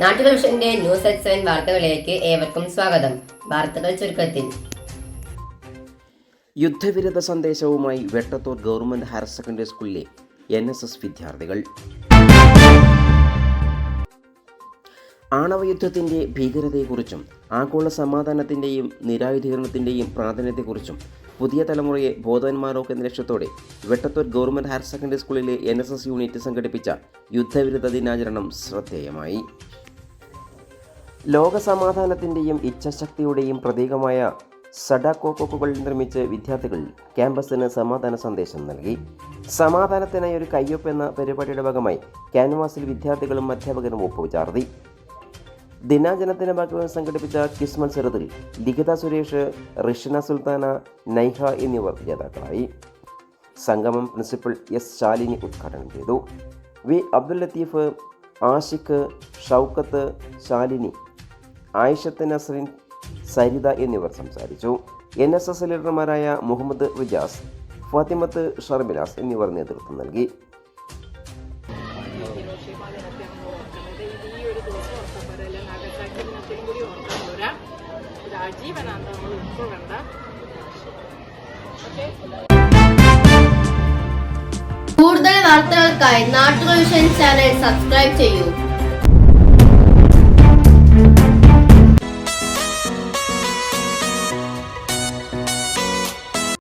നാട്ടുകൾഷന്റെ news at seven വാർത്തകളിലേക്ക് ഏവർക്കും സ്വാഗതം. വാർത്തകൾ ചുരുക്കത്തിൽ. യുദ്ധവിരുദ്ധ സന്ദേശവുമായി വെട്ടത്തൂർ ഗവൺമെന്റ് ഹയർ സെക്കൻഡറി സ്കൂളിലെ എൻ എസ് എസ് വിദ്യാർത്ഥികൾ. ആണവയുദ്ധത്തിന്റെ ഭീകരതയെക്കുറിച്ചും ആഗോള സമാധാനത്തിന്റെയും നിരായുധീകരണത്തിന്റെയും പ്രാധാന്യത്തെക്കുറിച്ചും പുതിയ തലമുറയെ ബോധവാന്മാരാക്കുക എന്ന ലക്ഷ്യത്തോടെ വെട്ടത്തൂർ ഗവൺമെന്റ് ഹയർ സെക്കൻഡറി സ്കൂളിലെ എൻ യൂണിറ്റ് സംഘടിപ്പിച്ച യുദ്ധവിരുദ്ധ ദിനാചരണം ശ്രദ്ധേയമായി. ലോക ഇച്ഛശക്തിയുടെയും ഇച്ഛാശക്തിയുടെയും പ്രതീകമായ സഡാക്കോക്കോക്കുകൾ നിർമ്മിച്ച് വിദ്യാർത്ഥികൾ ക്യാമ്പസിന് സമാധാന സന്ദേശം നൽകി. സമാധാനത്തിനായി ഒരു കയ്യൊപ്പ് എന്ന പരിപാടിയുടെ ഭാഗമായി ക്യാൻവാസിൽ വിദ്യാർത്ഥികളും അധ്യാപകരും ഒപ്പുചാർത്തി. ദിനാചരണത്തിന്റെ ഭാഗമായി സംഘടിപ്പിച്ച ക്വിസ് മത്സരത്തിൽ ലിഖിത സുരേഷ് റിഷന സുൽത്താന നൈഹ എന്നിവർ ജേതാക്കളായി. സംഗമം പ്രിൻസിപ്പൽ എസ് ശാലിനി ഉദ്ഘാടനം ചെയ്തു. വി അബ്ദുൽ ലത്തീഫ് ആഷിഖ് ഷൗക്കത്ത് ശാലിനി ആയിഷത്ത് നസറിൻ സരിത എന്നിവർ സംസാരിച്ചു. എൻ എസ് എസ് ലീഡർമാരായ മുഹമ്മദ് റിജാസ് ഫാത്തിമത്ത് ഷർമിലാസ് എന്നിവർ നേതൃത്വം നൽകി. കൂടുതൽ വാർത്തകൾക്കായി നാട്ടുകൾഷൻ ചാനൽ സബ്സ്ക്രൈബ് ചെയ്യൂ.